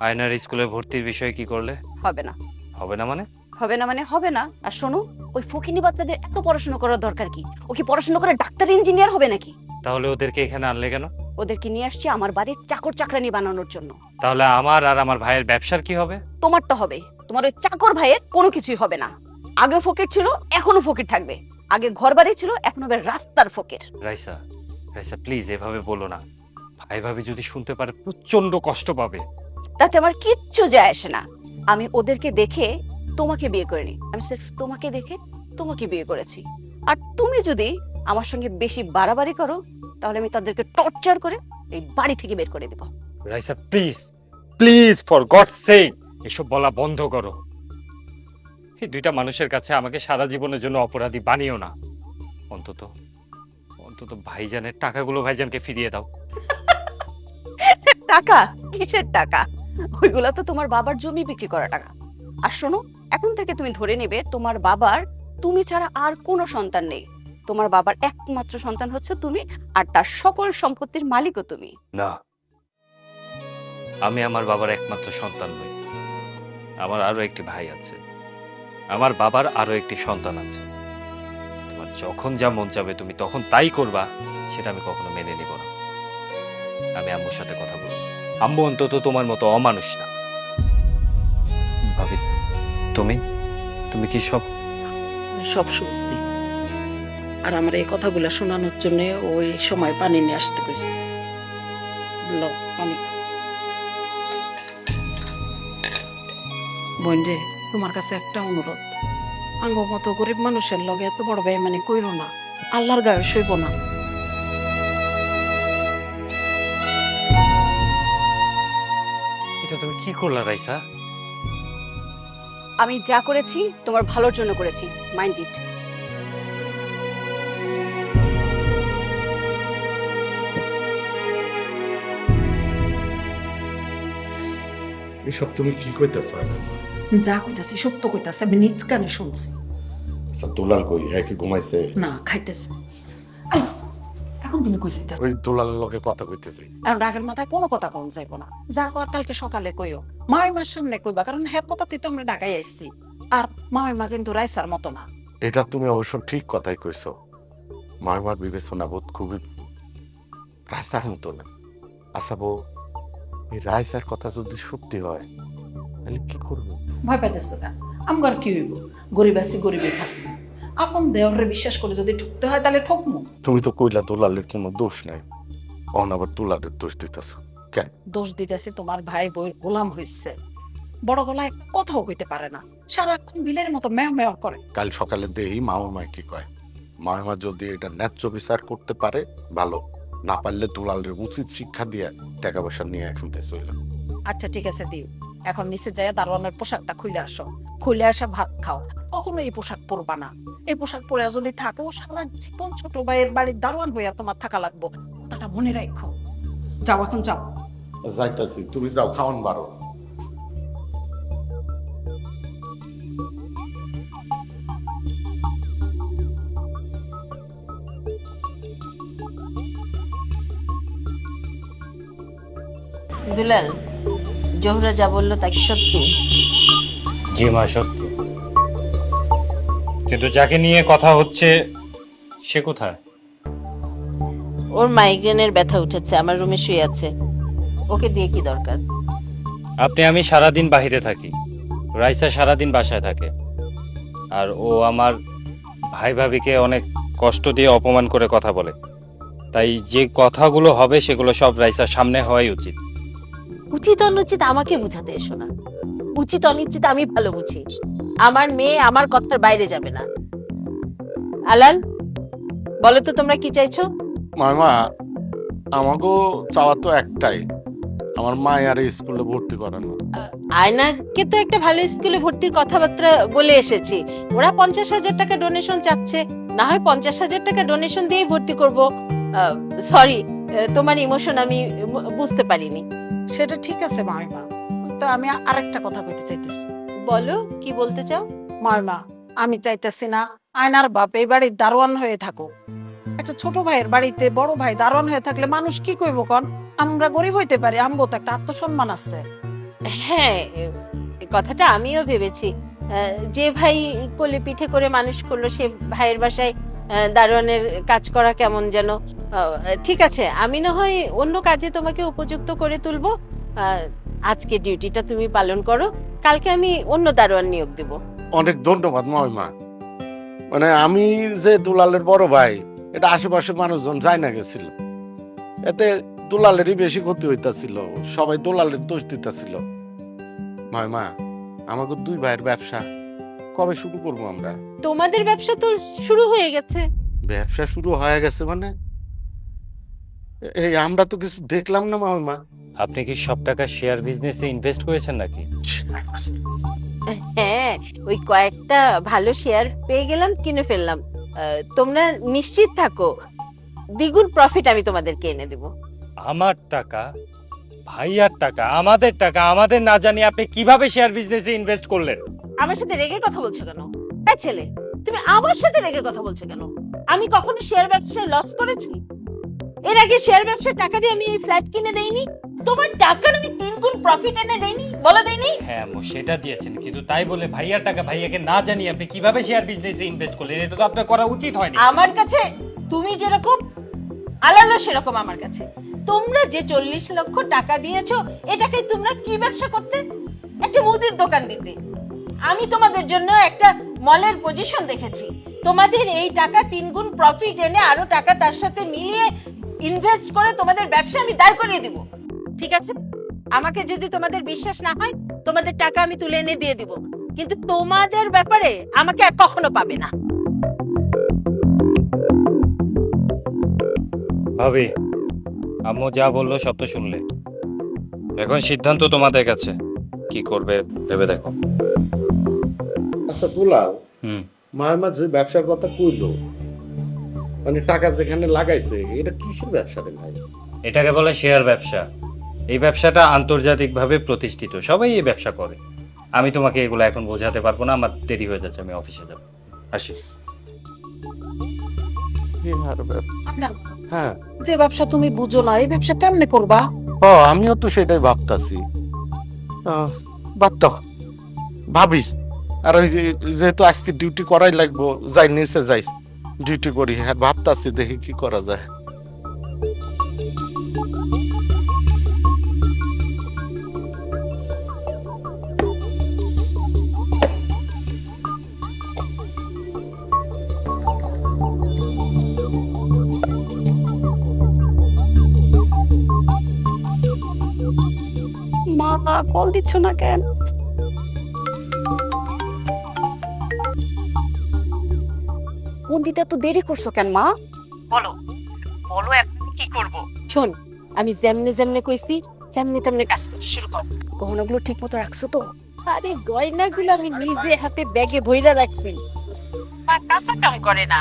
আয়নার স্কুলে ভর্তির বিষয়ে কি করলে? হবে না। হবে না মানে? হবে না মানে হবে না। আর শোনো ওই ফকিনি বাচ্চাদের এত পড়াশোনা করার দরকার কি? ও কি পড়াশোনা করে ডাক্তার ইঞ্জিনিয়ার হবে নাকি? তাহলে ওদেরকে এখানে আনলে কেন? ওদেরকে নিয়ে আসছি আমার বাড়ির চাকর চাকরানি বানানোর জন্য। তাহলে আমার আর আমার ভাইয়ের ব্যবসার কি হবে? তোমার তো হবে। তোমার ওই চাকর ভাইয়ের কোনো কিছুই হবে না। আগে ফকির ছিল এখনও ফকির থাকবে। আগে ঘর বাড়ি ছিল এখন হবে রাস্তার ফকির। রাইসা রাইসা প্লিজ এভাবে বলো না। ভাই ভাবি যদি শুনতে পারে প্রচণ্ড কষ্ট পাবে। তাতে আমার কিচ্ছু যায় আসে না। আমি ওদেরকে দেখে তোমাকে বিয়ে করিনি আমি সির্ফ তোমাকে দেখে তোমাকে বিয়ে করেছি। আর তুমি যদি আমার সঙ্গে বেশি বাড়াবাড়ি করো তাহলে আমি তাদেরকে টর্চার করে এই বাড়ি থেকে বের করে দেবো। Raisa please please for God sake এসব বলা বন্ধ করো। এই দুইটা মানুষের কাছে আমাকে সারা জীবনের জন্য অপরাধী বানিও না। অন্তত অন্তত ভাইজানের টাকাগুলো ভাইজানকে ফিরিয়ে দাও। টাকা? কিসের টাকা? ওইগুলা তো তোমার বাবার জমি বিক্রি করা টাকা। আর শোনো, এখন থেকে তুমি ধরে নেবে তোমার বাবার, তুমি ছাড়া আর কোনো সন্তান নেই। তোমার বাবার একমাত্র সন্তান হচ্ছে তুমি আর তার সকল সম্পত্তির মালিকও তুমি। না, আমি আমার বাবার একমাত্র সন্তান নই। আমার আরও একটি ভাই আছে। আমার বাবার আরও একটি সন্তান আছে। তোমার যখন যা মন চাবে তুমি তখন তাই করবা, সেটা আমি কখনো মেনে নিব না। আমি আম্মুর সাথে কথা বলব। আম্মু অন্তত তোমার মতো অমানুষ না। ভাবি তুমি? তুমি কি সব সব শুনছি। আর আমার এই কথাগুলো শোনানোর জন্য ওই সময় পানি নিয়ে আসতে কইছে। পানি। বোন রে তোমার কাছে একটা অনুরোধ। আঙ্গ মতো গরিব মানুষের লগে এত বড় ভাই মানে কইরো না। আল্লাহর গায়ে সইব না। কি করলা রাইসা? আমি যা করেছি তোমার ভালোর জন্য করেছি। মাইন্ড ইট এসব তুমি কি কইতেছ যা কইতাছি সত্য কইতাছে আমি নিজ কানে শুনছি। আচ্ছা দুলাল কই? হ্যাঁ কি ঘুমাইছে? না খাইতেছে। এখন তুমি কইছি ওই দুলালের লগে কথা কইতেছি। আর রাগের মাথায় কোনো কথা কম যাইব না। যা কর কালকে সকালে কইও মাইমার সামনে কইবা কারণ হ্যাঁ কথাতেই তো আমরা ঢাকায় আসছি আর মাইমা কিন্তু রাইসার মতো না। এটা তুমি অবশ্য ঠিক কথাই কইছো। মারমার বিবেচনা বোধ খুবই রাস্তার মতো না। আচ্ছা বউ এই রায়সার কথা যদি সত্যি হয় তাহলে কি করব? ভয় পাইতেছ তো কেন আমগার কি হইব? গরিব আছি গরিবই থাকব। আপন দেওয়ারে বিশ্বাস করে যদি ঠকতে হয় তাহলে ঠকমু। তুমি তো কইলা দুলালের কোনো দোষ নাই। অন আবার দুলালের দোষ দিতেছ। দোষ দিতেছি তোমার ভাই বইয়ের গোলাম হইছে। বড় গলায় কথাও কইতে পারে না। সারাক্ষণ বিলের মতো মেয় মেয় করে। কাল সকালে দেহি মামা মায় কি কয়? মামা যদি এটা ন্যায্য বিচার করতে পারে ভালো। না পারলে দুলালের উচিত শিক্ষা দিয়ে টাকা পয়সা নিয়ে এখন চলে আচ্ছা ঠিক আছে দিও। এখন নিচে যায় দারোয়ানের পোশাকটা খুলে আসো। খুলে আসা ভাত খাও। কখনো এই পোশাক পরবা না। এই পোশাক পরে যদি থাকো সারা জীবন ছোট ভাইয়ের বাড়ির দারোয়ান হইয়া তোমার থাকা লাগবো। কথাটা মনে রাখো যাও এখন যাও। যাইতাছি তুমি যাও খাওয়ান বারো। দুলাল জোহরা যা বলল তা কি সত্যি? জি মা সত্যি। কিন্তু যাকে নিয়ে কথা হচ্ছে সে কোথায়? ওর মাইগ্রেনের ব্যথা উঠেছে আমার রুমে শুয়ে আছে। ওকে দিয়ে কি দরকার? আপনি আমি সারাদিন বাহিরে থাকি। রাইসা সারাদিন বাসায় থাকে। আর ও আমার ভাই ভাবিকে অনেক কষ্ট দিয়ে অপমান করে কথা বলে। তাই যে কথাগুলো হবে সেগুলো সব রাইসার সামনে হওয়াই উচিত। উচিত অনুচিত আমাকে বুঝাতে এসো না। উচিত অনিশ্চিত আমি ভালো বুঝি। আমার মেয়ে আমার কথার বাইরে যাবে না। আলাল বলো তো তোমরা কি চাইছো? মামা আমাকেও চাওয়া তো একটাই। আমার মা আর স্কুলে ভর্তি করানো। আয়নাকে তো একটা ভালো স্কুলে ভর্তির কথাবার্তা বলে এসেছি। ওরা পঞ্চাশ হাজার টাকা ডোনেশন চাচ্ছে। না হয় পঞ্চাশ হাজার টাকা ডোনেশন দিয়েই ভর্তি করব। সরি তোমার ইমোশন আমি বুঝতে পারিনি। সেটা ঠিক আছে মাইমা তো আমি আরেকটা কথা কইতে চাইতেছি। বলো, কি বলতে চাও? মাইমা আমি চাইতেছি না আয়নার বাপ এই বাড়ির দারোয়ান হয়ে থাকো একটা ছোট ভাইয়ের বাড়িতে বড় ভাই দারোয়ান হয়ে থাকলে মানুষ কি কইব কন? আমরা গরিব হইতে পারি, আমগো তো একটা আত্মসম্মান আছে। হ্যাঁ কথাটা আমিও ভেবেছি। যে ভাই কোলে পিঠে করে মানুষ করল, সে ভাইয়ের বাসায় দারোয়ানের কাজ করা কেমন যেন। ঠিক আছে, আমি না হয় অন্য কাজে তোমাকে উপযুক্ত করে তুলবো। আজকে ডিউটিটা তুমি পালন করো, কালকে আমি অন্য দারোয়ান নিয়োগ দেব। অনেক ধন্যবাদ, মহিমা। মানে আমি যে দুলালের বড় ভাই, এটা আশেপাশে মানুষজন যায় না গেছিল। এতে দুলালেরই বেশি ক্ষতি হইতাছিল, সবাই দুলালের দোষ দিতেছিল। মহিমা আমাকে দুই ভাইয়ের ব্যবসা কবে শুরু করব আমরা? তোমাদের ব্যবসা তো শুরু হয়ে গেছে। ব্যবসা শুরু হয়ে গেছে মানে? এই আমরা তো কিছু দেখলাম না মহিমা আপনি কি সব টাকা শেয়ার বিজনেসে ইনভেস্ট করেছেন নাকি? হ্যাঁ ওই কয়েকটা ভালো শেয়ার পেয়ে গেলাম কিনে ফেললাম। আহ, তোমরা নিশ্চিত থাকো দ্বিগুণ প্রফিট আমি তোমাদেরকে এনে দেবো। আমার টাকা ভাইয়ার টাকা আমাদের টাকা আমাদের না জানি আপনি কীভাবে শেয়ার বিজনেসে ইনভেস্ট করলেন? আমার সাথে রেগে কথা বলছো কেন? এই ছেলে তুমি আমার সাথে রেগে কথা বলছো কেন? আমি কখনো শেয়ার ব্যবসায় লস করেছি? এর আগে শেয়ার ব্যবসার টাকা দিয়ে আমি এই ফ্ল্যাট কিনে দেইনি। তোমার টাকার আমি তিন গুণ প্রফিট এনে দেইনি বলো দেইনি? হ্যাঁ আম্মু সেটা দিয়েছেন কিন্তু তাই বলে ভাইয়ার টাকা ভাইয়াকে না জানি আপনি কীভাবে শেয়ার বিজনেসে ইনভেস্ট করলেন? এটা তো আপনার করা উচিত হয়নি। আমার কাছে তুমি যেরকম আলানো সেরকম আমার কাছে। তোমরা যে চল্লিশ লক্ষ টাকা দিয়েছ এটাকে তোমরা কি ব্যবসা করতে? একটা মুদির দোকান দিতে। আমি তোমাদের জন্য একটা মলের পজিশন দেখেছি। তোমাদের এই টাকা তিন গুণ প্রফিট এনে আরও টাকা তার সাথে মিলিয়ে ইনভেস্ট করে তোমাদের ব্যবসা আমি দাঁড় করিয়ে দিব। ঠিক আছে? আমাকে যদি তোমাদের বিশ্বাস না হয়, তোমাদের টাকা আমি তুলে এনে দিয়ে দিব। কিন্তু তোমাদের ব্যাপারে আমাকে আর কখনো পাবে না। ভাবি, আম্মু যা বলল সব তো শুনলে। এখন সিদ্ধান্ত তোমাদের কাছে। কি করবে, ভেবে দেখো। আচ্ছা দুলাল হুম। মায়ামা যে ব্যবসার কথা কইলো। মানে টাকা যেখানে লাগাইছে এটা কিসের ব্যবসা রে ভাই? এটাকে বলে শেয়ার ব্যবসা। এই ব্যবসাটা আন্তর্জাতিকভাবে প্রতিষ্ঠিত। সবাই এই ব্যবসা করে। আমি তোমাকে এগুলো এখন বোঝাতে পারব না আমার দেরি হয়ে যাচ্ছে আমি অফিসে যাব। আসি। হ্যাঁ। যে ব্যবসা তুমি বুঝো না এই ব্যবসা কেমনে করবা? ও আমিও তো সেটাই ভাবতাছি। আহ, বাদ দাও। ভাবি। আর ওই যেহেতু আজকে ডিউটি করাই লাগবো, যাই, নিচে যাই। ডিউটি করি হ্যাঁ ভাবতাছি দেখি কি করা যায়। মা কল দিচ্ছ না কেন? ফোন দিতে এত দেরি করছ কেন মা? বলো বলো এখন কি করব? শোন আমি যেমনে যেমনে কইছি তেমনি তেমনি কাজ শুরু কর। গহনাগুলো ঠিক মতো রাখছো তো? আরে গয়নাগুলো আমি নিজে হাতে ব্যাগে ভইরা রাখছি। আর কাঁচা কাম করে না।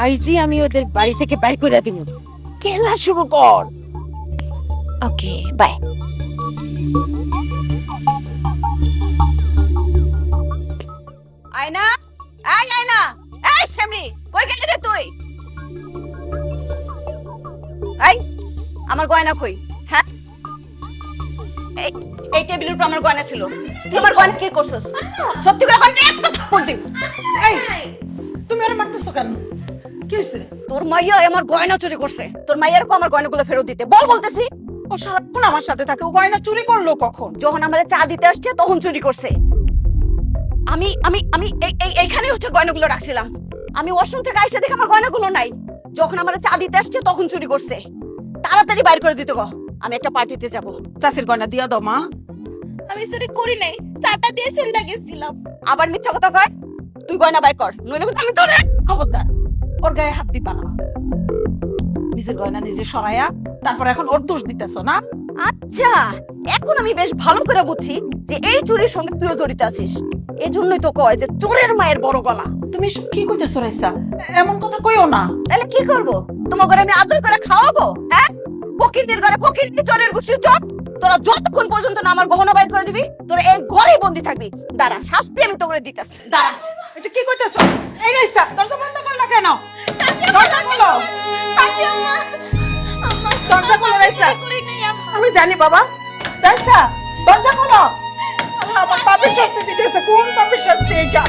আইজি আমি ওদের বাড়ি থেকে বাই করে দিব। খেলা শুরু কর? Okay bye. আয়না এই আয়না। এই কই গেলি রে তুই? এই আমার গয়না কই? হ্যাঁ? এই এই টেবিলের উপর আমার গয়না ছিল। তুই আমার গয়না কি করছস? সত্যি করে গয়না একটা থাপ্পড় দিব এই তুমি আরে মারতেছো কেন? কি হয়েছে তোর মাইয়া আমার গয়না চুরি করছে। তোর মাইয়ার কো আমার গয়নাগুলো ফেরত দিতে। বল বলতেছি। ও সারাক্ষণ আমার সাথে থাকে ও গয়না চুরি করল কখন? যখন আমার চা দিতে আসছে তখন চুরি করছে। আমি আমি আমি এই- এই এইখানে হচ্ছে গয়নাগুলো রাখছিলাম। আমি ওয়াশরুম থেকে আইসা দেখে আমার গয়নাগুলো নাই। যখন আমার চা দিতে আসছে তখন চুরি করছে। তাড়াতাড়ি বাইর করে দিতে গো। আমি একটা পার্টিতে যাব। চাষির গয়না দিয়া দাও মা। আমি চুরি করি নাই। চাটা দিয়ে চলে গেছিলাম। আবার মিথ্যা কথা কয়? তুই গয়না বাইর কর। নইলে কিন্তু আমি তোরে খবরদার ওর গায়ে হাত দিবা না। নিজের গয়না নিজে সরাইয়া তারপর এখন ওর দোষ দিতেছ না? আচ্ছা এখন আমি বেশ ভালো করে বুঝছি যে এই চুরির সঙ্গে তুইও জড়িত আছিস। এজন্যই তো কয় যে চোরের মায়ের বড় গলা। তুমি এসব কি কইতেছো রাইসা? এমন কথা কইও না। তাহলে কি করব? তোমার ঘরে আমি আদর করে খাওয়াবো হ্যাঁ? ফকিরদের ঘরে ফকিরনি চোরের গুষ্টির চট। তোরা যতক্ষণ পর্যন্ত না আমার গহনা বাইর করে দিবি তোরা এই ঘরেই বন্দি থাকবি। দাঁড়া শাস্তি আমি তো করে দিতেছি। দাঁড়া এটা কি কইতেছো? এই রাইসা দরজা বন্ধ করলা কেন দরজা খোলো। দরজা খোলো রাইসা। আমি জানি বাবা। রাইসা দরজা খোলো। আমার পাপের শাস্তি দিতেছে কোন পাপের শাস্তি এটা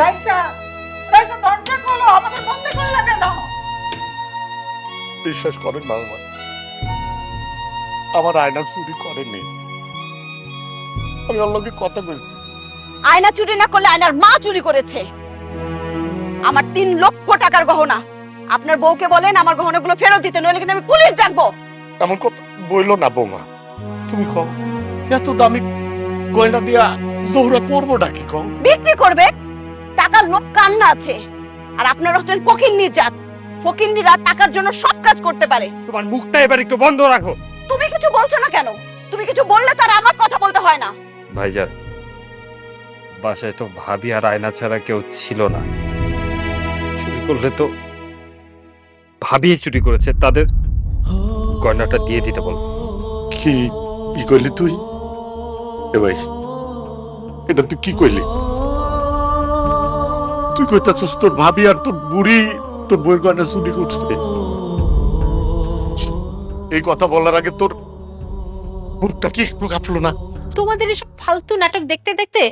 রাইসা রাইসা দরজা খোলো আমাদের বন্ধ করলে কেন বিশ্বাস করেন মামা আমার আয়না চুরি করেনি আমি ওর লগে কথা কইছি। আয়না চুরি না করলে আয়নার মা চুরি করেছে। আমার তিন লক্ষ টাকার গহনা। আপনার বউকে বলেন আমার গহনাগুলো ফেরত দিতে নইলে কিন্তু আমি পুলিশ ডাকবো। এমন কথা বইলো না বৌমা। তুমি কও এত দামি গয়না দিয়া জহুরা করব ডাকি কও। বিক্রি করবে? টাকার লোক কান্না আছে। আর আপনারা হচ্ছেন ফকিন্নি জাত ফকিন্নিরা টাকার জন্য সব কাজ করতে পারে। তোমার মুখটা এবার একটু বন্ধ রাখো। তুমি কিছু বলছো না কেন? তুমি কিছু বললে তার আমার কথা বলতে হয় না। ভাইজান বাসায় তো ভাবি আর আয়না ছাড়া কেউ ছিল না। চুরি করলে তো ভাবি চুরি করেছে তাদের গয়নাটা দিয়ে দিতে বল। কি কি কইলি তুই? এ ভাই, এটা তুই কি কইলি? তুই কইতাছিস তোর ভাবি আর তোর বুড়ি তোর বইয়ের গয়না চুরি করছে। এই কথা বলার আগে তোর মুখটা কি একটু কাঁপলো না? তোমাদের এসব ফালতু নাটক দেখতে দেখতে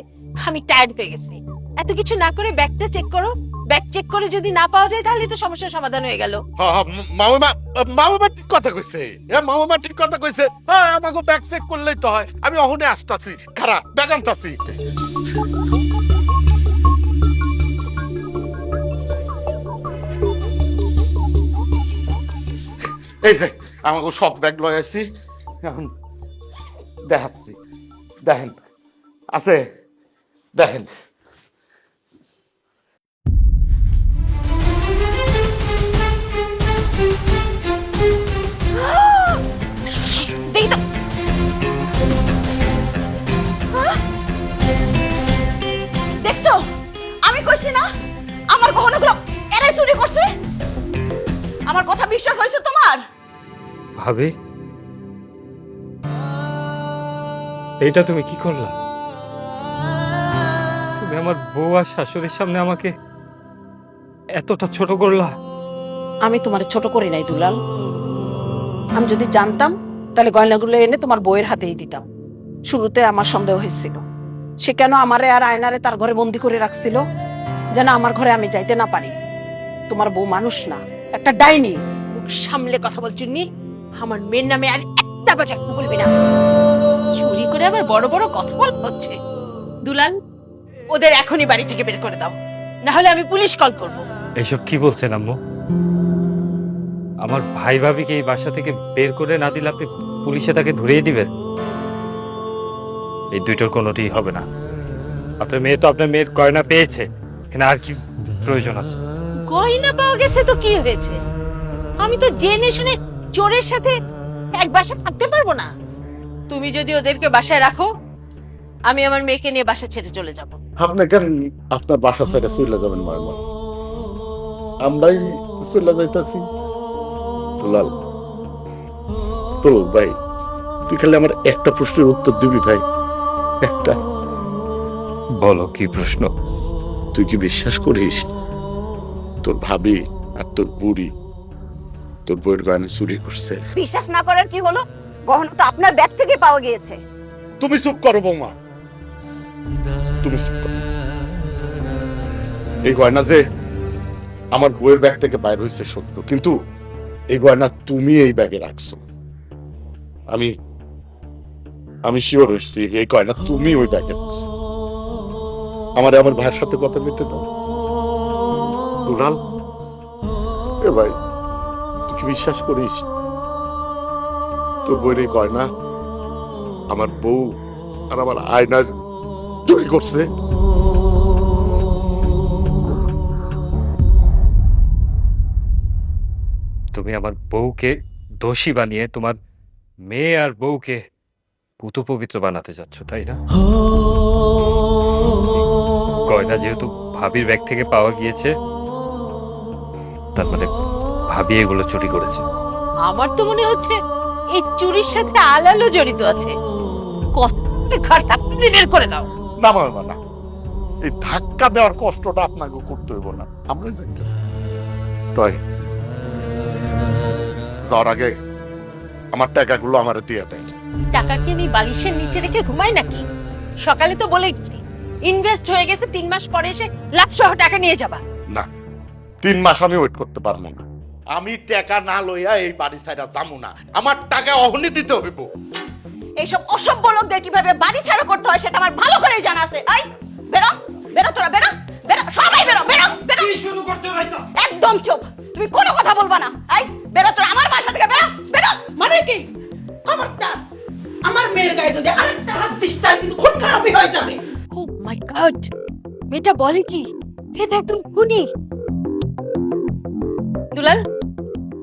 আমি টায়ার্ড হয়ে গেছি। এত কিছু না করে ব্যাগটা চেক করো। ব্যাগ চেক করে যদি না পাওয়া যায় তাহলে তো সমস্যার সমাধান হয়ে গেল। মামা মামা ঠিক কথা কইছে। হ্যাঁ মামা ঠিক কথা কইছে। হ্যাঁ আমাকে ব্যাগ চেক করলেই তো হয়। আমি অহনে আসতাছি। খারাপ ব্যাগ আনতাছি। এই যে, আমাকে সব ব্যাগ লয় আছি এখন দেখাচ্ছি। দেখেন। আছে? দেখেন। ভাবি এইটা তুমি কি করলা? তুমি আমার বউ আর শাশুড়ির সামনে আমাকে এতটা ছোট করলা। আমি তোমার ছোট করি নাই, দুলাল। আমি যদি জানতাম, তাহলে গয়নাগুলো এনে তোমার বইয়ের হাতেই দিতাম। শুরুতে আমার সন্দেহ হয়েছিল। সে কেন আমারে আর আয়নারে তার ঘরে বন্দি করে রাখছিল? যেন আমার ঘরে আমি যাইতে না পারি। তোমার বউ মানুষ না, একটা ডাইনি। সামলে কথা বলছি নি। আমার মেয়ের নামে আর একটা বাজার বলবি না। চুরি করে আবার বড় বড় কথা বল হচ্ছে। দুলাল ওদের এখনই বাড়ি থেকে বের করে দাও। না হলে আমি পুলিশ কল করব। এসব কি বলছেন আম্মু? আমার ভাই ভাবিকে এই বাসা থেকে বের করে না দিলে আপনি পুলিশে তাকে ধরিয়ে দিবেন? এই দুইটার কোনোটি হবে না। আপনার মেয়ে তো আপনার মেয়ের গয়না পেয়েছে। এখানে আর কি প্রয়োজন আছে? গয়না পাওয়া গেছে তো কি হয়েছে? আমি তো জেনে শুনে চোরের সাথে এক বাসা থাকতে পারব না। তুমি যদি ওদেরকে বাসায় রাখো আমি আমার মেয়েকে নিয়ে বাসা ছেড়ে চলে যাব। আপনি কেন আপনার বাসা ছেড়ে চলে যাবেন মারমা আমরাই চলে যাইতাছি। দুলাল তো ভাই তুই খালি আমার একটা প্রশ্নের উত্তর দিবি ভাই একটা। বলো কি প্রশ্ন? তুই কি বিশ্বাস করিস? তোর ভাবি আর তোর বুড়ি তোর বইয়ের গানে চুরি করছে। বিশ্বাস না করার কি হলো? গহনা তো আপনার ব্যাগ থেকে পাওয়া গিয়েছে। তুমি চুপ করো বৌমা। তুমি চুপ করো। এই গয়না যে আমার বইয়ের ব্যাগ থেকে বাইর হয়েছে সত্য কিন্তু এই গয়না তুমি এই ব্যাগে রাখছো। আমি আমি শিওর হয়েছি এই গয়না তুমি ওই ব্যাগে রাখছো। আমার আমার ভাইয়ের সাথে কথা বলতে দাও। দুলাল। এ ভাই। কি বিশ্বাস করিস? তোর বইয়ের এই গয়না আমার বউ আর আমার আয়না চুরি করছে। তুমি আমার বউকে দোষী বানিয়ে তোমার মেয়ে আর বউকে পুত পবিত্র বানাতে যাচ্ছ, তাই না? গয়না যেহেতু ভাবির ব্যাগ থেকে পাওয়া গিয়েছে, তার মানে ভাবি এগুলো চুরি করেছে। আমার তো মনে হচ্ছে এই চুরির সাথে আলালো জড়িত আছে। কত ঘর থাকতে বের করে দাও। না মামা না এই ধাক্কা দেওয়ার কষ্টটা আপনাকে করতে হইব না। আমরা যাইতেছি তাই। যাওয়ার আগে আমার টাকাগুলো আমার দিয়ে দেন। টাকা কি আমি বালিশের নিচে রেখে ঘুমাই নাকি? সকালে তো বলেইছি ইনভেস্ট হয়ে গেছে তিন মাস পরে এসে লাভ সহ টাকা নিয়ে যাবা। না তিন মাস আমি ওয়েট করতে পারব না। আমি টাকা না লইয়া এই বাড়ি সাইডা যাব না। আমার টাকা অহনি দিতে হইব। এইসব অসভ্য লোকদের কীভাবে বাড়ি ছাড়া করতে হয় সেটা আমার ভালো করে জানা আছে। আই বেরো বেরো তোরা বেরো বেরো সবাই বেরো বেরো বেরো। কি শুরু করতে ভাইসা একদম চুপ। তুমি কোনো কথা বলবা না। আই বেরো তোরা আমার বাসা থেকে বেরো বেরো। মানে কি? খবরদার আমার মেয়ের গায়ে যদি আরেকটা হাত দিস তাহলে কিন্তু খুন খারাপই হয়ে যাবে। ও মাই গড মেয়েটা বলে কি? হে তো একদম খুনি। দুলাল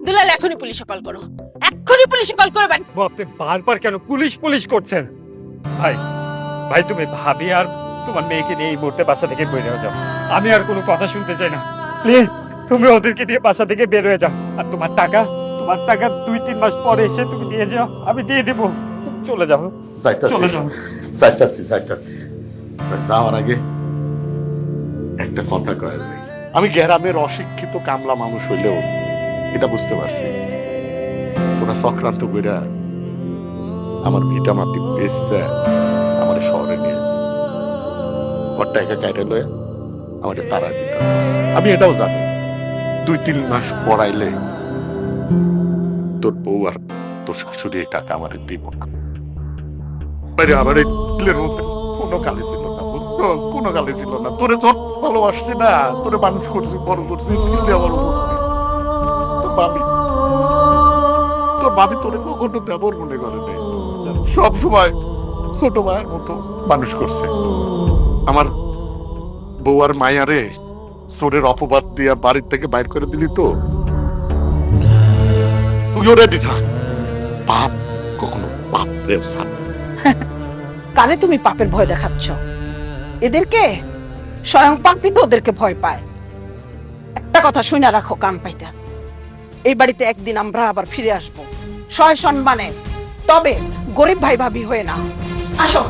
দুলাল এখনই পুলিশে কল করো। এক্ষুনি পুলিশে কল করো আপনি বারবার কেন পুলিশ পুলিশ করছেন? ভাই ভাই তুমি ভাবি আর তোমার মেয়েকে নিয়ে এই মুহূর্তে বাসা থেকে বের হয়ে যাও। আমি আর কোনো কথা শুনতে চাই না। প্লিজ তুমি ওদেরকে নিয়ে বাসা থেকে বের হয়ে যাও। আর তোমার টাকা তোমার টাকা দুই তিন মাস পরে এসে তুমি নিয়ে যাও আমি দিয়ে দেবো। চলে যাও। যাইতাছি। চলে যাও। যাইতাছি যাইতাছি। যাওয়ার আগে একটা কথা কয়া যায় আমি গ্রামের অশিক্ষিত কামলা মানুষ হইলেও এটা বুঝতে পারছি। তোরা চক্রান্ত কইরা আমার ভিটা মাটি বেচছে, আমার শহরে নিয়ে আসি ওর টাকা কাইরে লয়ে আমার তারা দিতেছে। আমি এটাও জানি। দুই, তিন মাস পড়াইলে তোর বউ আর তোর শাশুড়ি এই টাকা আমার দিব না। বাইরে আমার এই কোনো কালি ছিল কোনো কালি ছিল না। তোরে তোর ভালোবাসছি না, তোরে মানুষ করছি, বড় করছি বড় করছি ভাবি তোর ভাবি তোরে কখনো দেবর মনে করে সব সময় ছোট মতো মানুষ করছে। আমার বউ আর মায়ারে চোরের অপবাদ দিয়া বাড়ির থেকে বাইর করে দিলি তো? তুইও রেডি থাক। পাপ কখনো পাপ রে সাপ কানে তুমি পাপের ভয় দেখাচ্ছ? এদেরকে? স্বয়ং পাপি তো ওদেরকে ভয় পায়। একটা কথা শুনে রাখো, কান পাইতা। এই বাড়িতে একদিন আমরা আবার ফিরে আসব। সয় সম্মানে। তবে গরিব ভাই ভাবি হয়ে না। আসো।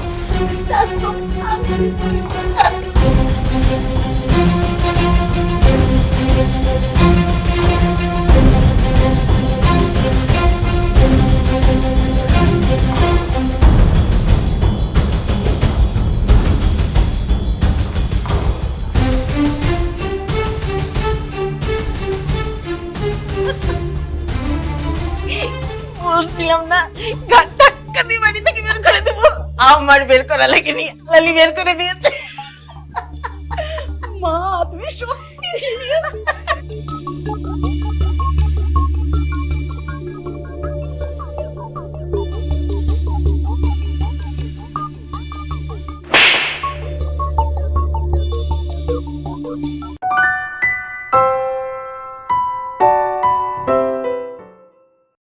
বলছিলাম না ঘাট ধাক্কা দিয়ে বাড়ি থেকে বের করে দেবো। আমার বের করা লাগেনি, লালি বের করে দিয়েছে। মা, তুমি সত্যি জিনিয়াস।